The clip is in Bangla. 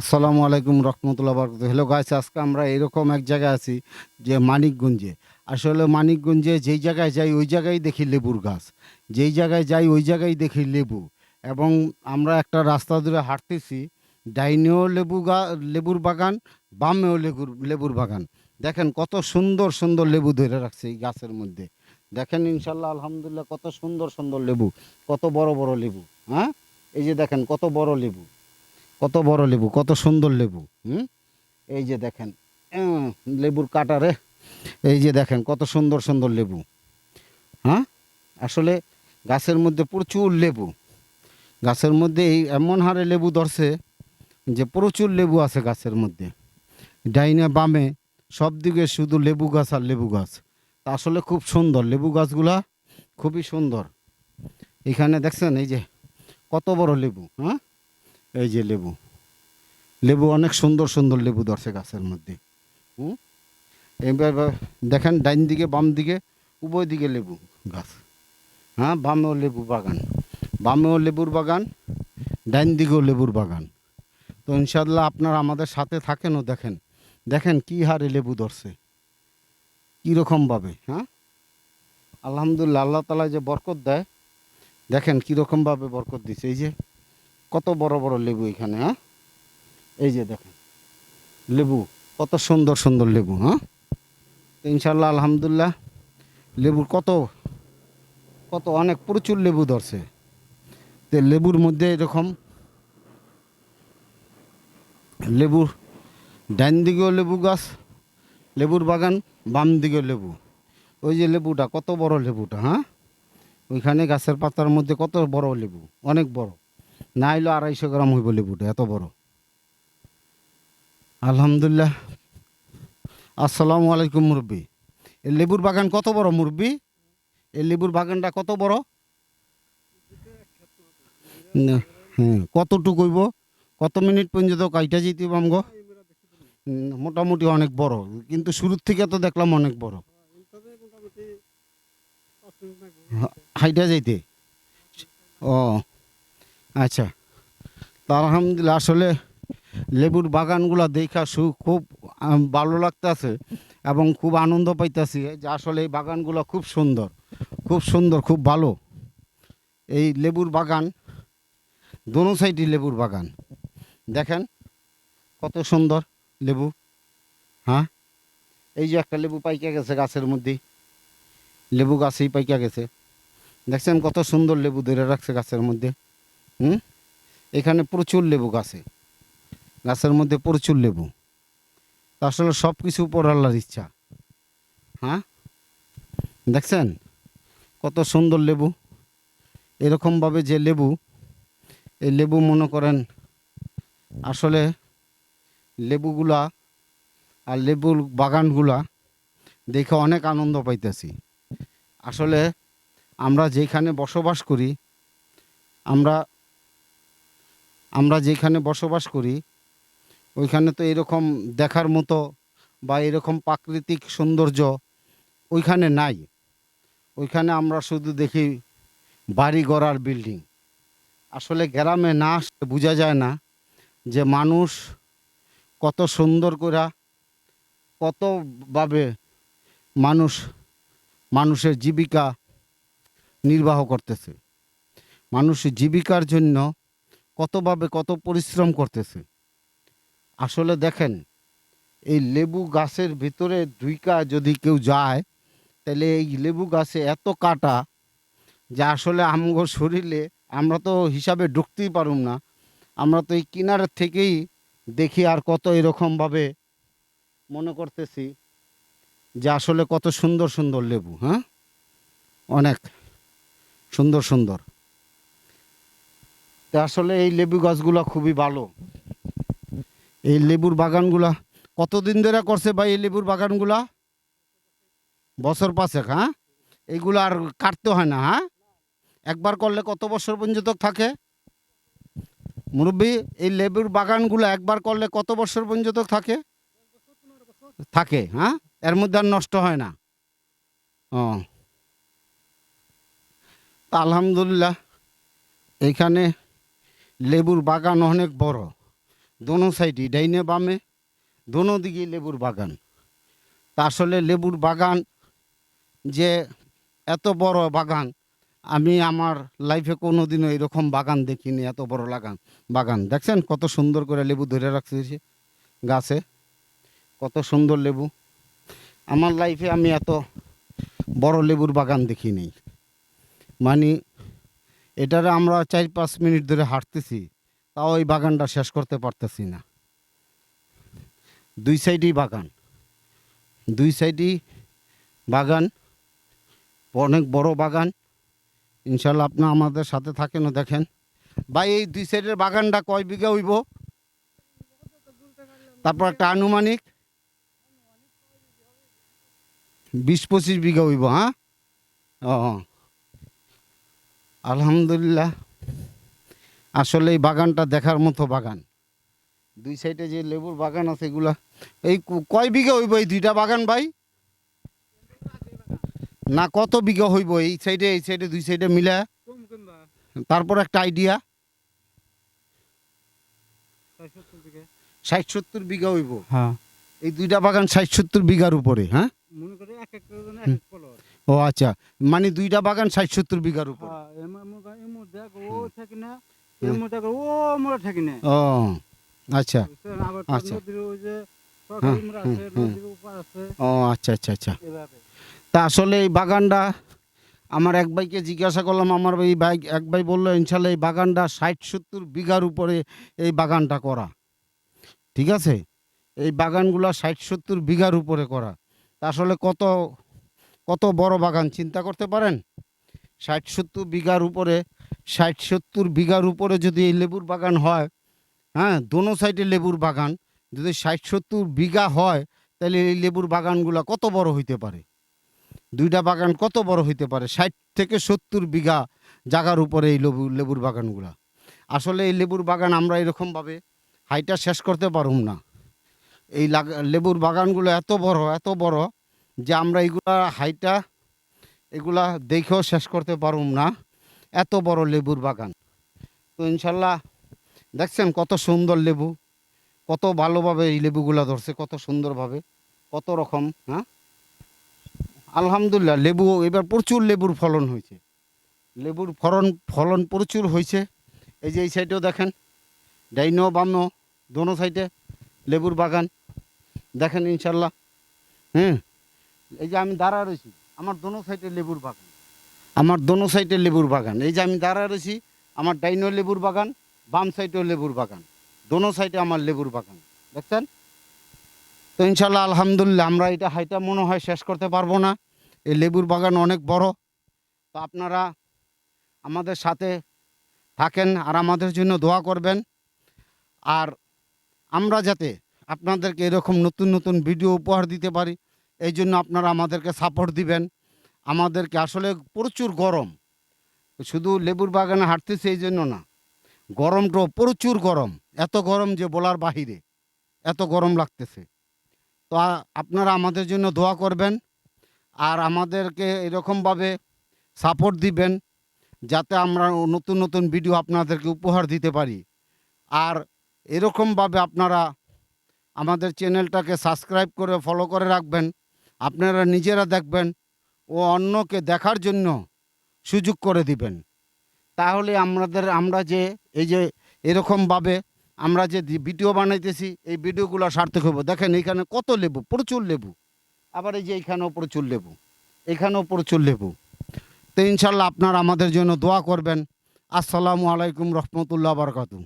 আসসালামু আলাইকুম রহমতুল্লাহ বরকত। হ্যালো গাছ আজকে আমরা এরকম এক জায়গায় আছি যে মানিকগঞ্জে। আসলে মানিকগঞ্জে যেই জায়গায় যাই, ওই জায়গায় দেখি লেবুর গাছ। যেই জায়গায় যাই, ওই জায়গায় দেখি লেবু। এবং আমরা একটা রাস্তা ধরে হাঁটতেছি, ডাইনেও লেবু গা, লেবুর বাগান, বামেও লেবুর লেবুর বাগান। দেখেন কত সুন্দর সুন্দর লেবু ধরে রাখছে এই গাছের মধ্যে। দেখেন ইনশাল্লাহ, আলহামদুলিল্লাহ, কত সুন্দর সুন্দর লেবু, কত বড় বড় লেবু হ্যাঁ? এই যে দেখেন কত বড় লেবু। কত বড় লেবু, কত সুন্দর লেবু, হুম? এই যে দেখেন লেবুর কাটারে এই যে দেখেন, কত সুন্দর সুন্দর লেবু হ্যাঁ? আসলে গাছের মধ্যে প্রচুর লেবু, গাছের মধ্যে এই এমন হারে লেবু ধরছে যে প্রচুর লেবু আছে গাছের মধ্যে। ডাইনে বামে সব দিকে শুধু লেবু গাছ আর লেবু গাছ। তা আসলে খুব সুন্দর, লেবু গাছগুলা খুবই সুন্দর। এখানে দেখছেন এই যে কত বড় লেবু হ্যাঁ? এই যে লেবু। লেবু অনেক সুন্দর সুন্দর লেবু ধরছে গাছের মধ্যে। হুম? এবার দেখেন ডাইন দিকে, বাম দিকে, উভয় দিকে লেবু গাছ। হ্যাঁ বামেও লেবু বাগান। বামেও লেবুর বাগান, ডাইন দিকেও লেবুর বাগান। তো ইনশাল্লাহ আপনারা আমাদের সাথে থাকেনও দেখেন। দেখেন কি হারে লেবু ধরছে। কীরকমভাবে হ্যাঁ? আলহামদুলিল্লাহ, আল্লাহ তালা যে বরকত দেয়, দেখেন কীরকমভাবে বরকত দিছে। এই যে কত বড় বড় লেবু এখানে হ্যাঁ? এই যে দেখেন, লেবু, কত সুন্দর সুন্দর লেবু হ্যাঁ? ইনশাল্লাহ আলহামদুলিল্লাহ, লেবুর কত কত অনেক প্রচুর লেবু ধরছে। তো লেবুর মধ্যে এরকম লেবুর ডান দিকেও লেবু গাছ, লেবুর বাগান, বাম দিকেও লেবু। ওই যে লেবুটা, কত বড় লেবুটা হ্যাঁ? ওইখানে গাছের পাতার মধ্যে কত বড় লেবু, অনেক বড়। না হইল আড়াইশো গ্রাম হইব লেবুটা এত বড়। আলহামদুলিল্লাহ। আসসালামু আলাইকুম মুরব্বী। এই লেবুর বাগান কত বড় মুরব্বী? এই লেবুর বাগানটা কত বড়? না, হ্যাঁ কতটুকু হইব? কত মিনিট পর্যন্ত কাইটা যেতে আমগো? মোটামুটি অনেক বড় কিন্তু শুরুর থেকে তো দেখলাম অনেক বড়। হাইটা যাইতে? ও আচ্ছা। তা আলহামদুলিল্লাহ, আসলে লেবুর বাগানগুলা দেখা সু খুব ভালো লাগতেছে এবং খুব আনন্দ পাইতেছি যে আসলে এই বাগানগুলো খুব সুন্দর খুব সুন্দর, খুব ভালো। এই লেবুর বাগান, দোনো সাইডই লেবুর বাগান। দেখেন কত সুন্দর লেবু হ্যাঁ? এই যে একটা লেবু পাইকা গেছে গাছের মধ্যে, লেবু গাছেই পাইকা গেছে। দেখছেন কত সুন্দর লেবু ধরে রাখছে গাছের মধ্যে। হুম? এখানে প্রচুর লেবু গাছে। গাছের মধ্যে প্রচুর লেবু। আসলে সব কিছু উপর আল্লাহর ইচ্ছা। হ্যাঁ? দেখছেন? কত সুন্দর লেবু। এরকমভাবে যে লেবু, এই লেবু মনে করেন, আসলে লেবুগুলা আর লেবুর বাগানগুলা দেখে অনেক আনন্দ পাইতেছি। আসলে আমরা যেখানে বসবাস করি, আমরা আমরা যেখানে বসবাস করি, ওইখানে তো এরকম দেখার মতো বা এরকম প্রাকৃতিক সৌন্দর্য ওইখানে নাই। ওইখানে আমরা শুধু দেখি বাড়ি গড়ার বিল্ডিং। আসলে গ্রামে না আসলে বোঝা যায় না যে মানুষ কত সুন্দর করে কতভাবে মানুষ, মানুষের জীবিকা নির্বাহ করতেছে। মানুষ জীবিকার জন্য কতভাবে কত পরিশ্রম করতেছে। আসলে দেখেন, এই লেবু গাছের ভিতরে দুইকা যদি কেউ যায়, তাহলে এই লেবু গাছে এত কাটা যে আসলে আমগো শরীরে আমরা তো হিসাবে ঢুকতেই পারুম না। আমরা তো এই কিনারের থেকেই দেখি আর কত এরকমভাবে মনে করতেছি যে আসলে কত সুন্দর সুন্দর লেবু হ্যাঁ? অনেক সুন্দর সুন্দর। আসলে এই লেবু গাছগুলো খুবই ভালো। এই লেবুর বাগানগুলা কতদিন ধরে করছে ভাই এই লেবুর বাগানগুলা? বছর পাঁচেক হ্যাঁ? এইগুলো আর কাটতে হয় না হ্যাঁ? একবার করলে কত বছর পর্যন্ত থাকে? মুরব্বী, এই লেবুর বাগানগুলো একবার করলে কত বছর পর্যন্ত থাকে? থাকে হ্যাঁ? এর মধ্যে আর নষ্ট হয় না। ও। আলহামদুলিল্লাহ। এইখানে লেবুর বাগান অনেক বড়। দোনো সাইডে ডাইনে বামে, দোনো দিকে লেবুর বাগান। তা আসলে লেবুর বাগান যে এত বড় বাগান, আমি আমার লাইফে কোনো দিনও এরকম বাগান দেখিনি, এত বড় লাগান বাগান। দেখছেন কত সুন্দর করে লেবু ধরে রাখছে গাছে? কত সুন্দর লেবু। আমার লাইফে আমি এত বড় লেবুর বাগান দেখিনি। মানে এটারে আমরা চার পাঁচ মিনিট ধরে হাঁটতেছি, তাও ওই বাগানটা শেষ করতে পারতেছি না। দুই সাইডেই বাগান। দুই সাইডেই বাগান, অনেক বড় বাগান। ইনশাল্লাহ আপনি আমাদের সাথে থাকেন দেখেন। ভাই, এই দুই সাইডের বাগানটা কয় বিঘা হইব? তারপর একটা আনুমানিক বিশ পঁচিশ বিঘা হইব হ্যাঁ? ও। আলহামদুলিল্লাহ। আসলে এই বাগানটা দেখার মতো বাগান। দুই সাইডে যে লেবুর বাগান আছে এগুলা। এই কয় বিঘা হইব এই দুইটা বাগান ভাই? না কত বিঘা হইব এই সাইডে এই সাইডে দুই সাইডে মিলা? তারপর একটা আইডিয়া। ষাট সত্তর বিঘা হইব। হ্যাঁ। এই দুইটা বাগান ষাট সত্তর বিঘার উপরে হ্যাঁ? মনে ও আচ্ছা। মানে দুইটা বাগান ষাট সত্তর বিঘার উপর হ্যাঁ এমন মনে এমন দেখ ও থাকি না ও মোড়া থাকি না ও আচ্ছা। আচ্ছা। ও আচ্ছা আচ্ছা আচ্ছা। তা আসলে এই বাগানটা আমার এক ভাইকে জিজ্ঞাসা করলাম আমার এই ভাই এক ভাই বলল ইনশাল্লাহ এই বাগানটা ষাট সত্তর বিঘার উপরে এই বাগানটা করা। ঠিক আছে? এই বাগানগুলো ষাট সত্তর বিঘার উপরে করা। তা আসলে কত কত বড় বাগান চিন্তা করতে পারেন? ষাট সত্তর বিঘার উপরে ষাট, সত্তর বিঘার উপরে যদি এই লেবুর বাগান হয় হ্যাঁ দোনো সাইডে লেবুর বাগান, যদি ষাট, সত্তর বিঘা হয়, তাহলে এই লেবুর বাগানগুলো কত বড় হইতে পারে? দুইটা বাগান কত বড় হইতে পারে? ষাট থেকে সত্তর বিঘা জায়গার উপরে এই লেবু, লেবুর বাগানগুলা। আসলে এই লেবুর বাগান আমরা এরকমভাবে হাইটা শেষ করতে পারুম না। এই লেবুর বাগানগুলো এত বড় এত বড় যে আমরা এইগুলা হাইটা এগুলা দেখেও শেষ করতে পারুম না। এত বড় লেবুর বাগান। তো ইনশাল্লাহ দেখছেন কত সুন্দর লেবু, কত ভালোভাবে এই লেবুগুলা ধরছে, কত সুন্দরভাবে, কত রকম হ্যাঁ? আলহামদুলিল্লাহ, লেবু, এবার প্রচুর লেবুর ফলন হয়েছে। লেবুর ফলন ফলন প্রচুর হয়েছে। এই যে এই সাইডেও দেখেন, ডাইনো, বামনো, দোনো সাইডে লেবুর বাগান। দেখেন ইনশাল্লাহ, হুম? এই যে আমি দাঁড়া রয়েছি, আমার দোনো সাইডে লেবুর বাগান। আমার দোনো সাইডে লেবুর বাগান। এই যে আমি দাঁড়া রয়েছি, আমার ডাইনো লেবুর বাগান, বাম সাইডেও লেবুর বাগান। দোনো সাইডে আমার লেবুর বাগান। দেখছেন? তো ইনশাল্লাহ আলহামদুলিল্লাহ, আমরা এটা হাইটা মনে হয় শেষ করতে পারব না। এই লেবুর বাগান অনেক বড়। তো আপনারা আমাদের সাথে থাকেন আর আমাদের জন্য দোয়া করবেন। আর আমরা যাতে আপনাদেরকে এরকম নতুন নতুন ভিডিও উপহার দিতে পারি, এই জন্য আপনারা আমাদেরকে সাপোর্ট দিবেন। আমাদেরকে আসলে প্রচুর গরম। শুধু লেবুর বাগানে হাঁটতেছে এই জন্য না। গরমটাও প্রচুর গরম। এত গরম যে বলার বাহিরে। এত গরম লাগতেছে। তো আপনারা আমাদের জন্য দোয়া করবেন। আর আমাদেরকে এরকমভাবে সাপোর্ট দিবেন, যাতে আমরা নতুন নতুন ভিডিও আপনাদেরকে উপহার দিতে পারি। আর এরকমভাবে আপনারা আমাদের চ্যানেলটাকে সাবস্ক্রাইব করে ফলো করে রাখবেন। আপনারা নিজেরা দেখবেন। ও অন্যকে দেখার জন্য সুযোগ করে দিবেন। তাহলে আমাদের, আমরা যে, এই যে এরকমভাবে আমরা যে ভিডিও বানাইতেছি, এই ভিডিওগুলো সার্থক হব। দেখেন এখানে কত লেবু, প্রচুর লেবু। আবার এই যে এইখানেও প্রচুর লেবু এখানেও প্রচুর লেবু। তো ইনশাল্লাহ আপনারা আমাদের জন্য দোয়া করবেন। আসসালামু আলাইকুম রহমতুল্লাহ বারকাতু